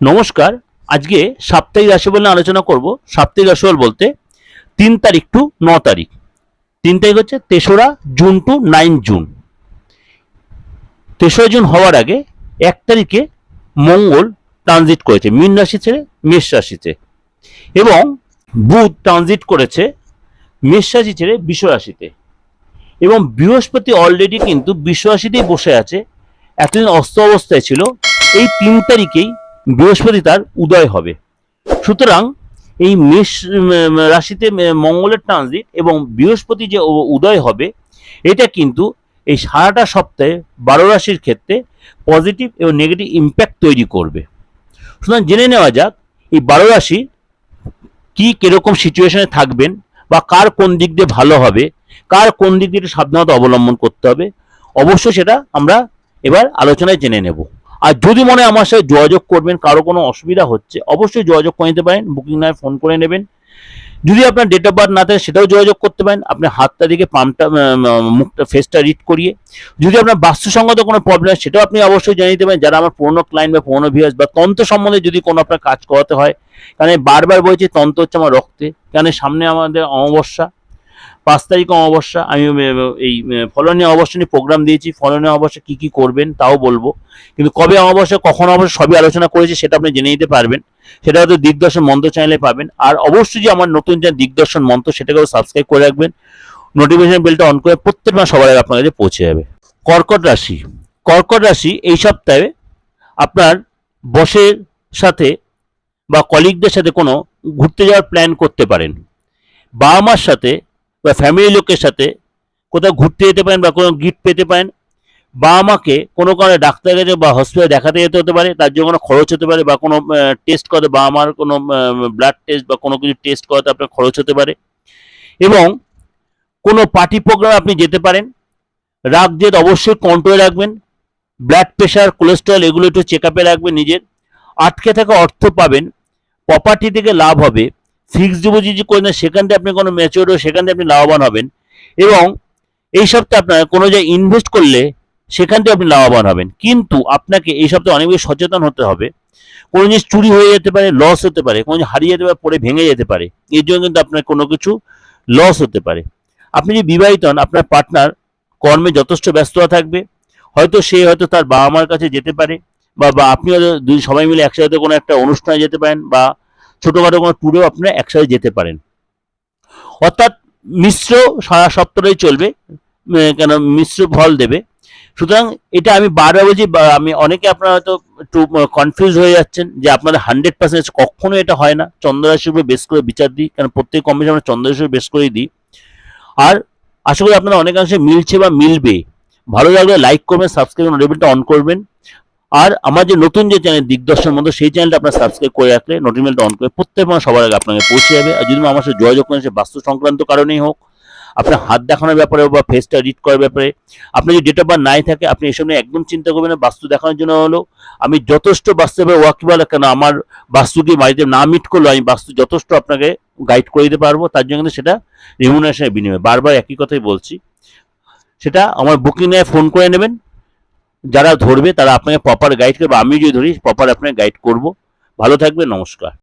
নমস্কার। আজকে সাপ্তাহিক রাশিফল নিয়ে আলোচনা করব। সাপ্তাহিক রাশিফল বলতে তিন তারিখ টু ন তারিখ। তিন তারিখ হচ্ছে তেসরা জুন টু নাইন জুন। তেসরা জুন হওয়ার আগে এক তারিখে মঙ্গল ট্রানজিট করেছে, মীন রাশি ছেড়ে মেষ রাশিতে এবং বুধ ট্রানজিট করেছে মেষ রাশি ছেড়ে বিশ্ব রাশিতে। এবং বৃহস্পতি অলরেডি কিন্তু বিশ্ব রাশিতেই বসে আছে। এতদিন অস্ত অবস্থায় ছিল। এই তিন তারিখেই বৃহস্পতি তার উদয় হবে। সুতরাং এই মেষ রাশিতে মঙ্গলের ট্রানজিট এবং বৃহস্পতি যে উদয় হবে, এটা কিন্তু এই সারাটা সপ্তাহে বারো রাশির ক্ষেত্রে পজিটিভ এবং নেগেটিভ ইম্প্যাক্ট তৈরি করবে। সুতরাং জেনে নেওয়া যাক, এই বারো রাশি কি কীরকম সিচুয়েশনে থাকবেন বা কার কোন দিক দিয়ে ভালো হবে, কার কোন দিক দিয়ে সাবধানতা অবলম্বন করতে হবে, অবশ্যই সেটা আমরা এবার আলোচনায় জেনে নেব। আর যদি মনে আমার সাথে যোগাযোগ করবেন, কারও কোনো অসুবিধা হচ্ছে, অবশ্যই যোগাযোগ করে নিতে পারেন বুকিং নয় ফোন করে নেবেন। যদি আপনার ডেট অফ বার্থ না থাকে, সেটাও যোগাযোগ করতে পারেন। আপনি হাতটা দিকে পাম্পটা মুখটা ফেসটা রিড করিয়ে। যদি আপনার বাস্তুসঙ্গত কোনো প্রবলেম হয়, সেটাও আপনি অবশ্যই জানিয়ে দেবেন যারা আমার পুরনো ক্লায়েন্ট বা পুরনো ভিউয়ার্স বা তন্ত্র সম্বন্ধে যদি কোনো আপনার কাজ করাতে হয়, কারণ বারবার বলছি, তন্ত্র হচ্ছে আমার রক্তে। কারণ সামনে আমাদের অমাবস্যা পাঁচ তারিখ অমাবস্যা আমি এই ফলনীয় অমাবস্যা নিয়ে প্রোগ্রাম দিয়েছি ফলনীয় অমাবস্যা কী কী করবেন তাও বলব। কিন্তু কবে অমাবস্যা, কখন অমাবস্যা সবই আলোচনা করেছি সেটা আপনি জেনে নিতে পারবেন। সেটা হয়তো দিগদর্শন মন্ত্র চ্যানেলে পাবেন। আর অবশ্যই যে আমার নতুন যে দিগদর্শন মন্ত্র সেটাকেও সাবস্ক্রাইব করে রাখবেন। নোটিফিকেশন বেলটা অন করে প্রত্যেক মাস সবার আগে আপনার কাছে পৌঁছে যাবে। কর্কট রাশি কর্কট রাশি এই সপ্তাহে আপনার বসের সাথে বা কলিগদের সাথে কোনো ঘুরতে যাওয়ার প্ল্যান করতে পারেন। বাবা মার সাথে বা ফ্যামিলি লোকের সাথে কোথাও ঘুরতে যেতে পারেন বা কোনো গিফট পেতে পারেন বাবা মাকে কোনো কারণে ডাক্তারের কাছে বা হসপিটালে দেখাতে যেতে হতে পারে, তার জন্য কোনো খরচ হতে পারে বা কোনো টেস্ট করতে বাবা মার কোনো ব্লাড টেস্ট বা কোনো কিছু টেস্ট করাতে আপনার খরচ হতে পারে। এবং কোনো পার্টি প্রোগ্রামে আপনি যেতে পারেন, রাগ জেদ অবশ্যই কন্ট্রোলে রাখবেন ব্লাড প্রেশার কোলেস্ট্রল এগুলো একটু চেক আপে রাখবেন নিজের, আটকে থাকা অর্থ পাবেন প্রপার্টি থেকে লাভ হবে ফিক্সড ডিপোজিট যে করেন সেখান থেকে আপনি কোনো ম্যাচিওর সেখান থেকে আপনি লাভবান হবেন। এবং এই সপ্তাহে আপনার কোনো জায়গায় ইনভেস্ট করলে সেখান থেকে আপনি লাভবান হবেন। কিন্তু আপনাকে এই সপ্তাহে অনেক বেশি সচেতন হতে হবে। কোনো জিনিস চুরি হয়ে যেতে পারে লস হতে পারে, কোনো হারিয়ে যেতে পারে পরে ভেঙে যেতে পারে। এর জন্য কিন্তু আপনার কোনো কিছু লস হতে পারে। আপনি যদি বিবাহিত হন, আপনার পার্টনার কর্মে যথেষ্ট ব্যস্ততা থাকবে। হয়তো সে হয়তো তার বাবা মার কাছে যেতে পারে বা আপনি হয়তো দুই সবাই মিলে একসাথে কোনো একটা অনুষ্ঠানে যেতে পারেন, বা ছোটোখাটো কোনো ট্যুরেও আপনারা একসাথে যেতে পারেন। অর্থাৎ মিশ্র সারা সপ্তাহই চলবে কেন মিশ্র ফল দেবে। সুতরাং এটা আমি বারবার বলছি আমি অনেকে আপনারা হয়তো একটু কনফিউজ হয়ে যাচ্ছেন যে আপনাদের হান্ড্রেড পার্সেন্ট কখনো এটা হয় না। চন্দ্ররাশির উপরে বেশ করে বিচার দিই কারণ প্রত্যেক কম্পিটিশন আমরা চন্দ্ররাশির বেশ করেই দিই। আর আশা করি আপনারা অনেকাংশে মিলছে বা মিলবে। ভালো লাগলে লাইক করবেন সাবস্ক্রাইব নোটিফিকেশনটা অন করবেন। আর আমার যে নতুন যে চ্যানেল দিগদর্শন মতো সেই চ্যানেলটা আপনার সাবস্ক্রাইব করে রাখলে নোটিফিকেশনটা অন করে প্রত্যেক মাস সবার আগে আপনাকে পৌঁছে যাবে। আর যদি আমার সাথে যোগাযোগ করেন, সে বাস্তু সংক্রান্ত কারণেই হোক, আপনার হাত দেখানোর ব্যাপারে বা ফেসটা রিড করার ব্যাপারে আপনি যদি ডেট অফ বার্থ নাই থাকে, আপনি এসব নিয়ে একদম চিন্তা করবেন না, বাস্তু দেখানোর জন্য হলো। আমি যথেষ্ট বাস্তবে ওয়াকিবল কেন আমার বাস্তুকে বাড়িতে না মিট করলেও আমি বাস্তু যথেষ্ট আপনাকে গাইড করে দিতে পারব, তার জন্য সেটা রেমুনারেশনের বিনিময়ে। বারবার একই কথাই বলছি। সেটা আমার বুকিং নিয়ে ফোন করে নেবেন। যারা ধরবে তারা আপনাকে প্রপার গাইড করবে। আমি যদি ধরি প্রপার আপনাকে গাইড করব। ভালো থাকবে নমস্কার।